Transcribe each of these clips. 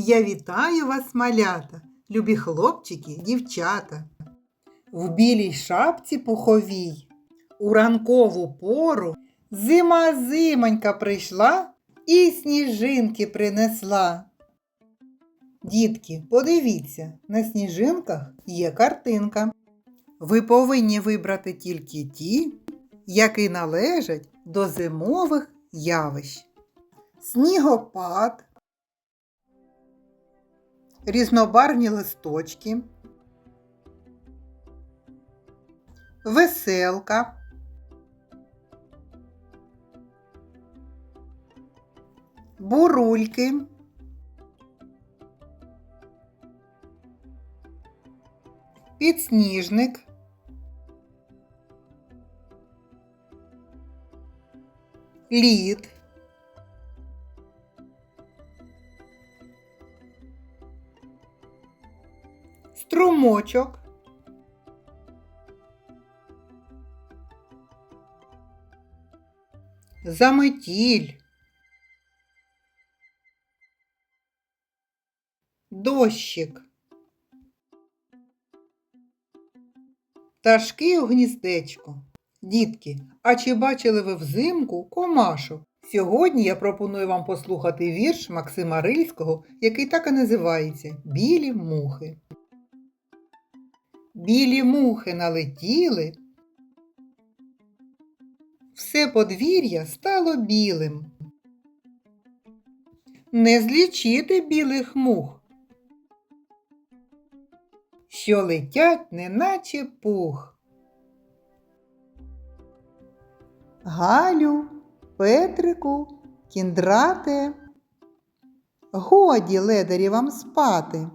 Я вітаю вас, малята, любі хлопчики, дівчата. В білій шапці пуховій, у ранкову пору зима зимонька прийшла і сніжинки принесла. Дітки, подивіться, на сніжинках є картинка. Ви повинні вибрати тільки ті, які належать до зимових явищ. Снігопад, різнобарвні листочки, веселка, бурульки, підсніжник, лід. Струмочок, заметіль, дощик, пташки у гніздечку. Дітки, а чи бачили ви взимку комашок? Сьогодні я пропоную вам послухати вірш Максима Рильського, який так і називається Білі мухи. Білі мухи налетіли, все подвір'я стало білим. Не злічити білих мух, що летять, неначе пух. Галю, Петрику, кіндрате, годі ледарі вам спати.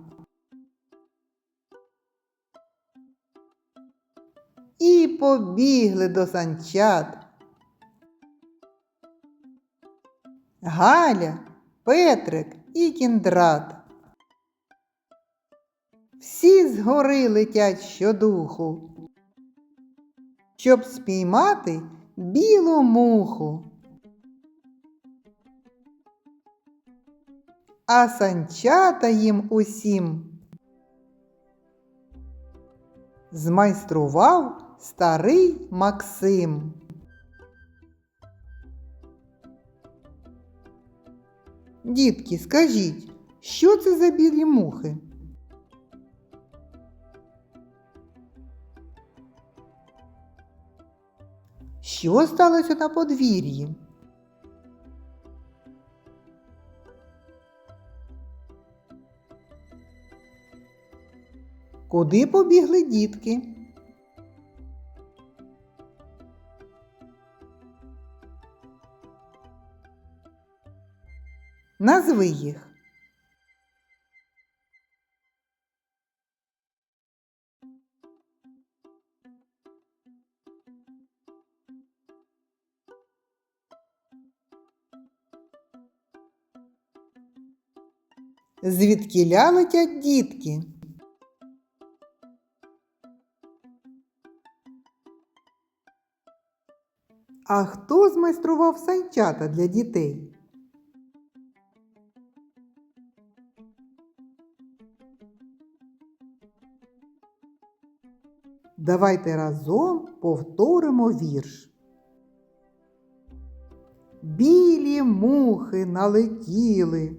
І побігли до санчат. Галя, Петрик і кіндрат. Всі згори летять щодуху, щоб спіймати білу муху. А санчата їм усім змайстрував старий Максим. Дітки, скажіть, що це за білі мухи? Що сталося на подвір'ї? Куди побігли дітки? Назви їх. Звідкіля летять дітки? А хто змайстрував санчата для дітей? Давайте разом повторимо вірш. Білі мухи налетіли.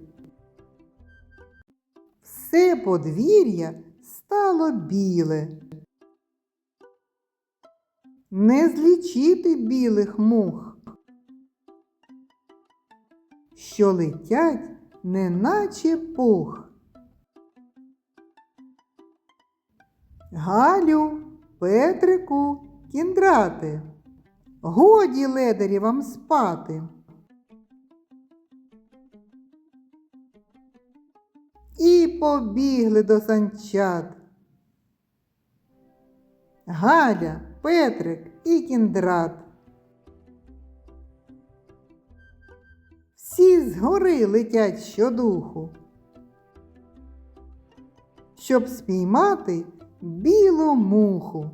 Все подвір'я стало біле. Не злічити білих мух, що летять, неначе пух. Галю, Петрику, кіндрати, годі ледарі вам спати. І побігли до санчат. Галя, Петрик і кіндрат. Всі згори летять щодуху, щоб спіймати білу муху.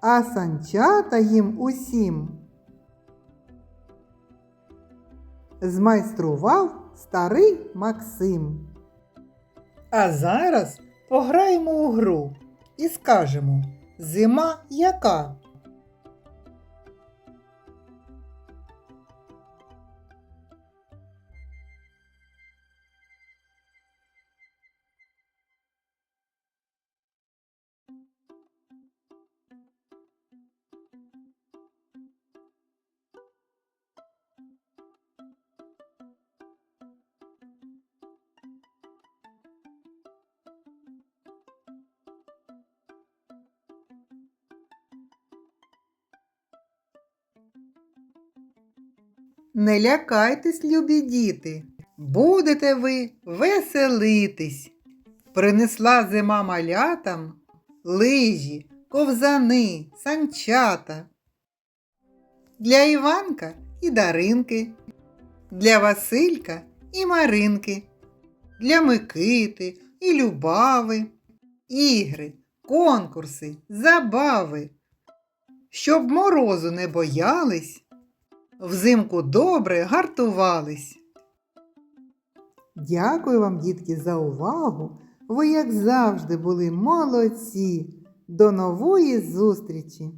А санчата їм усім змайстрував старий Максим. А зараз пограємо у гру і скажемо Зима яка? Не лякайтесь, любі діти, будете ви веселитись. Принесла зима малятам лижі, ковзани, санчата. Для Іванка і Даринки, для Василька і Маринки, для Микити і Любави, ігри, конкурси, забави. Щоб морозу не боялись, взимку добре гартувались. Дякую вам, дітки, за увагу. Ви, як завжди, були молодці. До нової зустрічі!